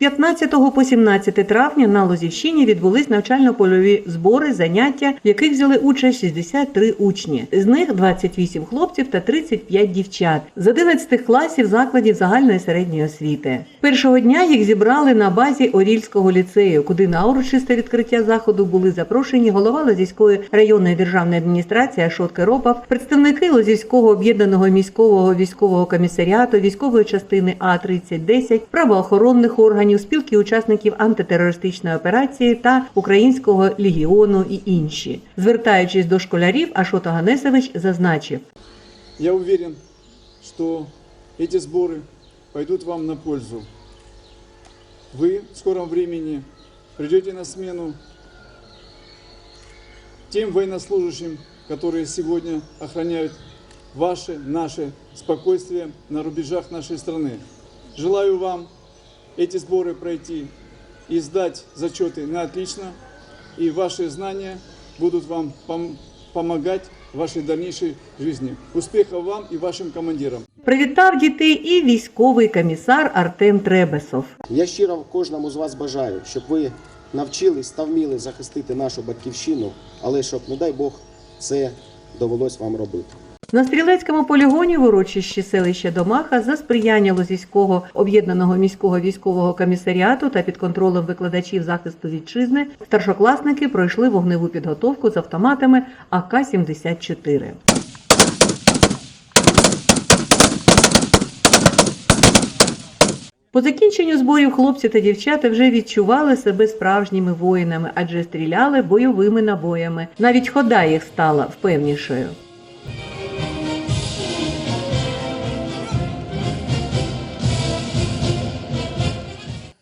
15 по 17 травня на Лозівщині відбулись навчально-польові збори, заняття, в яких взяли участь 63 учні. З них 28 хлопців та 35 дівчат з 11 класів закладів загальної середньої освіти. Першого дня їх зібрали на базі Орільського ліцею, куди на урочисте відкриття заходу були запрошені голова Лозівської районної державної адміністрації Ашот Керопов, представники Лозівського об'єднаного міського військового комісаріату, військової частини А 3010 правоохоронних органів, спілки учасників антитерористичної операції та Українського легіону і інші. Звертаючись до школярів, Ашот Аганесович зазначив. Я уверен, что эти сборы пойдут вам на пользу. Вы в скором времени придете на смену тем военнослужащим, которые сегодня охраняют ваше, наше спокойствие на рубежах нашей страны. Желаю вам эти сборы пройти и сдать зачеты на отлично, и ваши знания будут вам пом- помогать в вашей дальнейшей жизни. Успехов вам и вашим командирам! Привітав дітей і військовий комісар Артем Требесов. Я щиро кожному з вас бажаю, щоб ви навчились та вміли захистити нашу батьківщину, але щоб, не дай Бог, це довелось вам робити. На стрілецькому полігоні в урочищі селища Домаха за сприяння Лозівського об'єднаного міського військового комісаріату та під контролем викладачів захисту вітчизни старшокласники пройшли вогневу підготовку з автоматами АК-74. По закінченню зборів хлопці та дівчата вже відчували себе справжніми воїнами, адже стріляли бойовими набоями. Навіть хода їх стала впевнішою.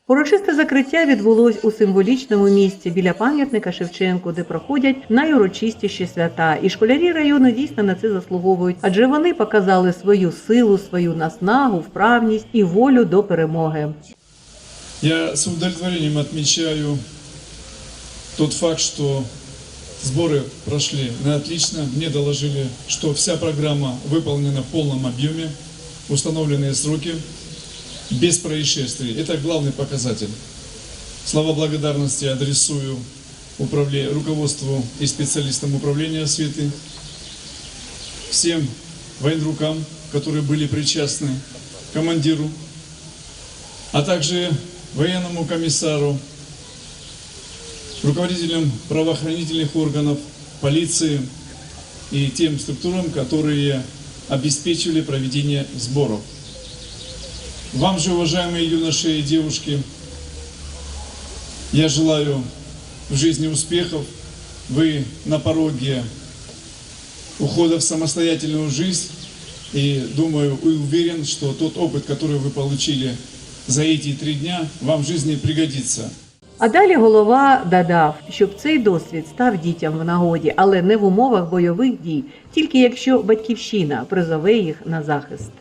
Урочисте закриття відбулось у символічному місці біля пам'ятника Шевченку, де проходять найурочистіші свята. І школярі району дійсно на це заслуговують, адже вони показали свою силу, свою наснагу, вправність і волю до перемоги. Я с удовлетворением отмечаю тот факт, что сборы прошли на отлично. Мне доложили, что вся программа выполнена в полном объеме, установленные сроки, Без происшествий. Это главный показатель. Слова благодарности адресую управле- руководству и специалистам управления осветы, всем военрукам, которые были причастны, командиру, а также военному комиссару, руководителям правоохранительных органов, полиции и тем структурам, которые обеспечивали проведение сборов. Вам же, уважаемые юноши и девушки, я желаю в жизни успехов. Вы на пороге ухода в самостоятельную жизнь. И думаю и уверен, что тот опыт, который вы получили за эти три дня, вам в жизни пригодится. А далі голова додав, щоб цей досвід став дітям в нагоді, але не в умовах бойових дій, тільки якщо батьківщина призове їх на захист.